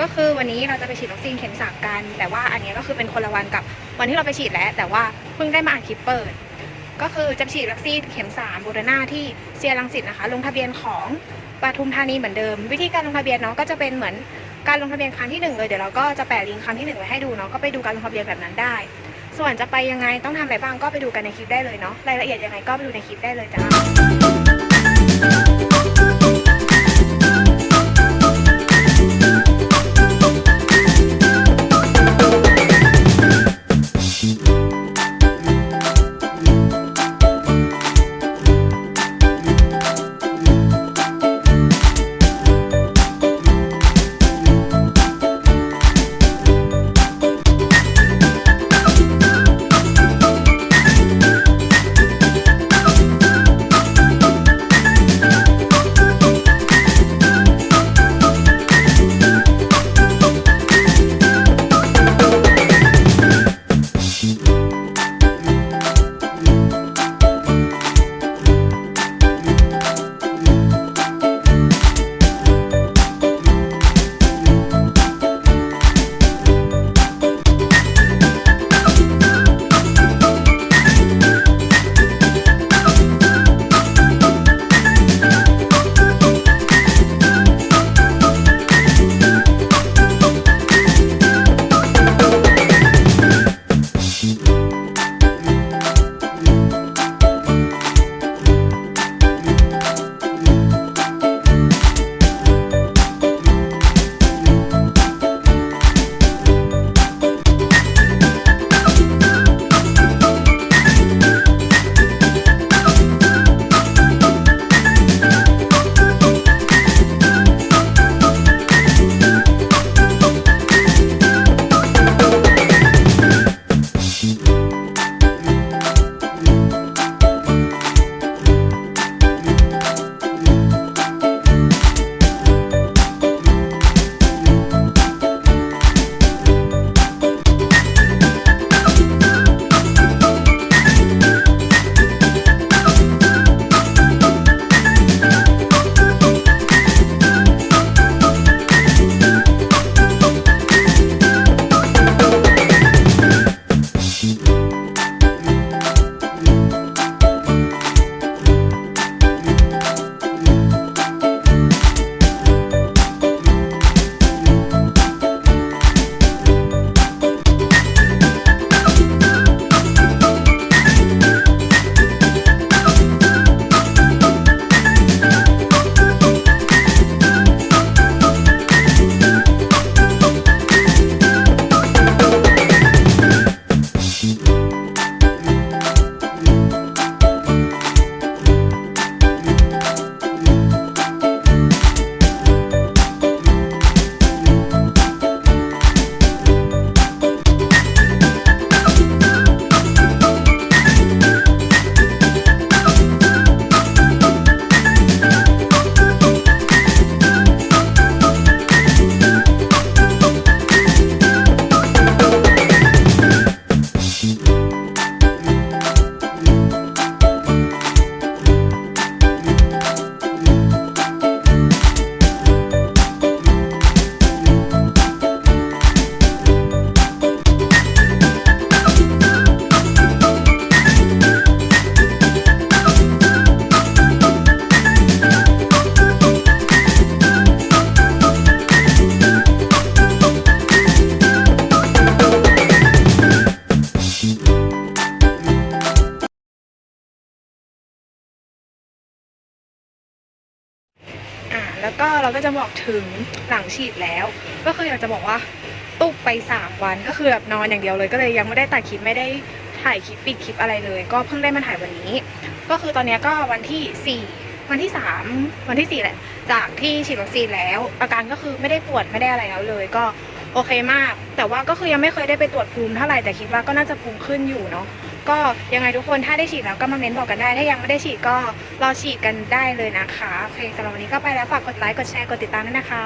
ก็คือวันนี้เราจะไปฉีดวัคซีนเข็มสามกัน แต่ว่าอันนี้ก็คือเป็นคนละวันกับวันที่เราไปฉีดแล้ว แต่ว่าเพิ่งได้มาอ่านคลิปเปิด ก็คือจะฉีดวัคซีนเข็มสามบูรณาที่เซียรังสิตนะคะ ลงทะเบียนของปทุมธานีเหมือนเดิม วิธีการลงทะเบียนเนาะก็จะเป็นเหมือนการลงทะเบียนครั้งที่หนึ่งเลยเดี๋ยวเราก็จะแปะลิงก์ครั้งที่หนึ่งไว้ให้ดูเนาะก็ไปดูการลงทะเบียนแบบนั้นได้ ส่วนจะไปยังไงต้องทำอะไรบ้างก็ไปดูกันในคลิปได้เลยเนาะรายละเอียดยังไงก็ไปดูในคลิปได้เลยจ้า แล้วก็เราก็จะบอกถึงหลังฉีดแล้ว ก็คืออยากจะบอกว่าตุกไป3วันก็คือแบบนอนอย่างเดียวเลยก็เลยยังไม่ได้ตัดคลิปไม่ได้ถ่ายคลิปปิดคลิปอะไรเลย ก็เพิ่งได้มาถ่ายวันนี้ ก็คือตอนนี้ก็วันที่ 4 วันที่ 3 วันที่ 4 แหละ จากที่ฉีดวัคซีนแล้ว อาการก็คือไม่ได้ปวดไม่ได้อะไรแล้วเลย ก็โอเคมาก แต่ว่าก็คือยังไม่เคยได้ไปตรวจภูมิเท่าไหร่แต่คิดว่าก็น่าจะภูมิขึ้นอยู่เนาะ ก็ยังไงทุกคนถ้าได้ฉีดแล้วก็มาเม้นบอกกันได้ ถ้ายังไม่ได้ฉีดก็รอฉีดกันได้เลยนะคะโอเคสำหรับวันนี้ก็ไปแล้วฝากกดไลค์กดแชร์กดติดตามด้วยนะคะ